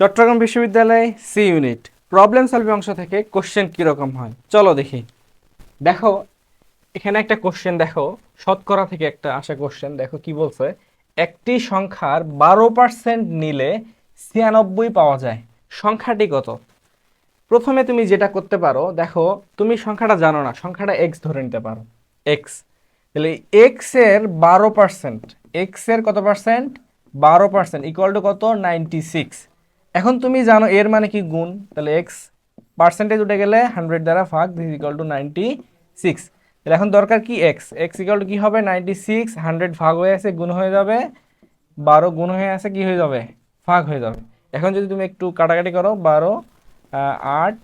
চট্টগ্রাম বিশ্ববিদ্যালয় C unit. Problem solving অংশ থেকে কোশ্চেন কীরকম হয়? চলো দেখি। দেখো, এখানে একটা কোশ্চেন দেখো, শতকরা থেকে একটা আসা কোশ্চেন দেখো কি বলছে? একটি সংখ্যার বারো পার্সেন্ট নিলে ছিয়ানব্বই পাওয়া যায়। সংখ্যাটি কত? প্রথমে তুমি যেটা করতে পারো, দেখো, তুমি সংখ্যাটা জানো না, সংখ্যাটা এক্স ধরে নিতে পারো। এক্স তাহলে এক্সের বারো পার্সেন্ট এক্সের কত পার্সেন্ট বারো পার্সেন্ট ইকুয়াল টু কত? নাইনটি সিক্স এখন তুমি জানো এর মানে কি গুণ? তাহলে এক্স পার্সেন্টেজ উঠে গেলে হান্ড্রেড দ্বারা ভাগ this equal to ninety six তাহলে এখন দরকার কি এক্স এক্স ইকুয়াল টু কী হবে? নাইনটি সিক্স হান্ড্রেড ভাগ হয়ে আছে, গুণ হয়ে যাবে। বারো গুণ হয়ে আছে, কি হয়ে যাবে? ভাগ হয়ে যাবে। এখন যদি তুমি একটু কাটাকাটি করো, বারো আট,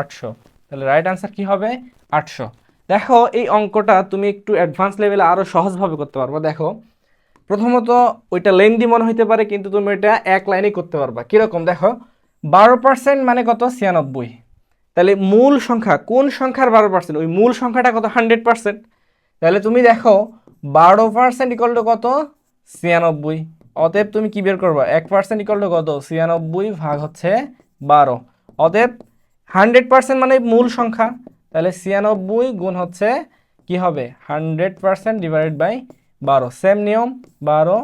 আটশো। তাহলে রাইট আনসার কি হবে? আটশো। দেখো, এই অঙ্কটা তুমি একটু অ্যাডভান্স লেভেলে আরও সহজভাবে করতে পারব। দেখো প্রথমত ওইটা লেন্দি মনে হইতে পারে, কিন্তু তুমি এটা এক লাইনেই করতে পারবা। কীরকম? দেখো, বারো পার্সেন্ট মানে কত? ছিয়ানব্বই। তাহলে মূল সংখ্যা, কোন সংখ্যার বারো পার্সেন্ট ওই মূল সংখ্যাটা কত? হান্ড্রেড পার্সেন্ট তাহলে তুমি দেখো, বারো পার্সেন্ট ইকুয়াল টু কত? ছিয়ানব্বই। অতএব তুমি কি বের করবা? এক পার্সেন্ট ইকুয়াল টু কত? ছিয়ানব্বই ভাগ হচ্ছে বারো। অতএব হান্ড্রেড পার্সেন্ট মানে মূল সংখ্যা। তাহলে ছিয়ানব্বই গুণ হচ্ছে কি হবে? হান্ড্রেড পার্সেন্ট ডিভাইডেড বাই বারো। সেম নিয়ম, বারো,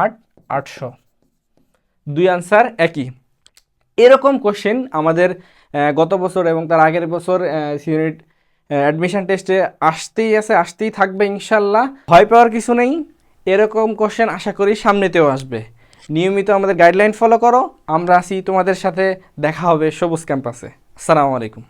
আট, আটশো। দুই আনসার একই। এরকম কোশ্চেন আমাদের গত বছর এবং তার আগের বছর ইউনিট অ্যাডমিশন টেস্টে আসতেই আছে, আসতেই থাকবে ইনশাল্লাহ। ভয় পাওয়ার কিছু নেই। এরকম কোশ্চেন আশা করি সামনেতেও আসবে। নিয়মিত আমাদের গাইডলাইন ফলো করো। আমরা আসি তোমাদের সাথে, দেখা হবে সবুজ ক্যাম্পাসে আসসালামু আলাইকুম।